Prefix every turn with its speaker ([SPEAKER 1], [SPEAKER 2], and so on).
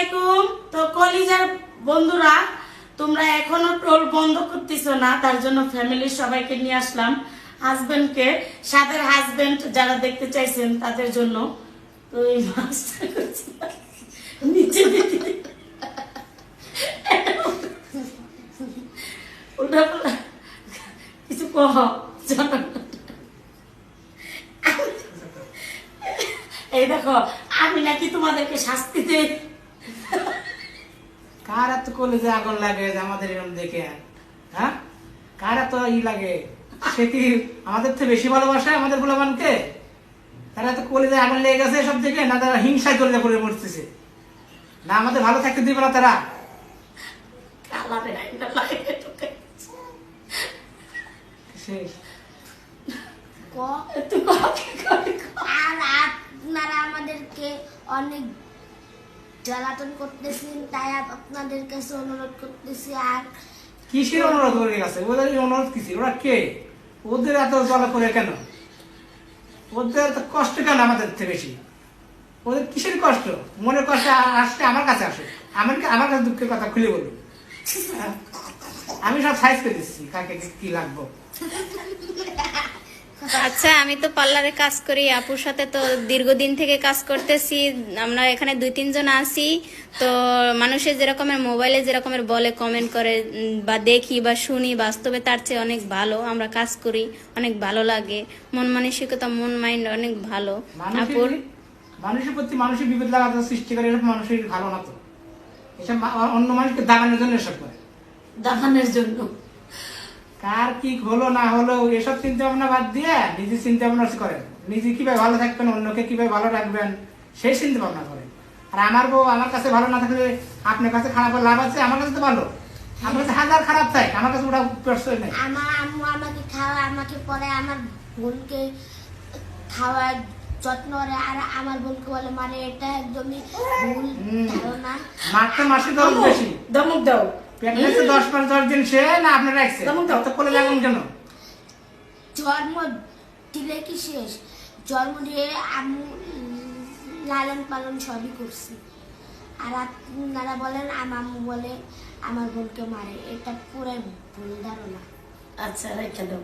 [SPEAKER 1] আলাইকুম। তো কলিজার বন্ধুরা, তোমরা এখনও টোল বন্ধ করতেছো না, তার জন্য ফ্যামিলির সবাইকে নিয়ে আসলাম। হাজবেন্ডকে সাদের হাজবেন্ড যারা দেখতে চাইছেন তাদের জন্য। এই কিছু কহ এই দেখো, আমি নাকি তোমাদেরকে শাস্তি দেই।
[SPEAKER 2] কার এত কলেজে আগুন লাগে আমাদের এরকম দেখে? হ্যাঁ? কার এত ই লাগে? সে কি আমাদের থেকে বেশি ভালোবাসে আমাদের গোলামানকে তারা এত কলেজে আগুন লেগে গেছে সব দেখে? না তারা হিংসায় কলেজে করে মরতেছে। না আমাদের ভালো থাকতে দিবে না তারা?
[SPEAKER 3] আপনারা আমাদেরকে অনেক জ্বালাতন করতেছেন তাই আপনাদের কাছে অনুরোধ করতেছি আর
[SPEAKER 2] কিসের অনুরোধ করে গেছে ওদের অনুরোধ কিসের? ওরা কে? ওদের এত জলা করে কেন? ওদের এত কষ্ট কেন আমাদের থেকে বেশি? ওদের কিসের কষ্ট? মনের কষ্ট আসলে আমার কাছে আসে। আমার আমার কাছে দুঃখের কথা খুলে বলুন? আমি সব সাইজ করে দিচ্ছি। কাকে কি লাগবো?
[SPEAKER 4] আচ্ছা আমি তো পার্লারে কাজ করি। আপুর সাথে তো দীর্ঘদিন থেকে কাজ করতেছি। আমরা এখানে দুই তিনজন আছি। তো মানুষের যেরকমের মোবাইলে যেরকমের বলে কমেন্ট করে বা দেখি বা শুনি বাস্তবে তার চেয়ে অনেক ভালো। আমরা কাজ করি অনেক ভালো লাগে। মন মানসিকতা মন মাইন্ড অনেক ভালো। আপুর?
[SPEAKER 2] মানুষের প্রতি মানুষের বিপদ লাগাতে সৃষ্টি করে এসব মানুষের ভালো না তো। এসব অন্য মানুষকে দাবানোর জন্য এসব করে।
[SPEAKER 1] দাফানের জন্য।
[SPEAKER 2] কার কি হলো না হলো এসব চিন্তা ভাবনা বাদ দিয়ে নিজে চিন্তা ভাবনা করেন। নিজে কীভাবে ভালো থাকবেন অন্যকে কীভাবে ভালো রাখবেন সেই চিন্তা ভাবনা করেন। আর আমার বউ আমার কাছে ভালো না থাকলে আপনার কাছে খারাপ হলে লাভ আছে? আমার কাছে তো ভালো। আমার কাছে হাজার খারাপ থাক আমার কাছে ওটা প্রশ্রয় নেই।
[SPEAKER 3] আমার আম্মু আমাকে খাওয়া আমাকে পরে আমার বোনকে খাওয়ার যত্ন করে আর আমার বোনকে বলে মানে এটা একদমই ভুল
[SPEAKER 2] হুম।
[SPEAKER 3] ধারণা।
[SPEAKER 2] মারতে মাসে
[SPEAKER 1] আম্মু,
[SPEAKER 2] বেশি।
[SPEAKER 1] ধমক দাও।
[SPEAKER 2] প্রেগনেন্সি দশ মাস দশ দিন সে না আপনার রাখছে?
[SPEAKER 1] তেমন তো।
[SPEAKER 2] তত করে লাগুন কেন?
[SPEAKER 3] জন্ম দিলে কি শেষ? জন্ম দিয়ে আম্মু লালন পালন সবই করছি। আর আপনারা বলেন আমার আম্মু বলে আমার বোনকে মারে। এটা পুরাই ভুল ধারণা।
[SPEAKER 1] আচ্ছা রেখে দাও।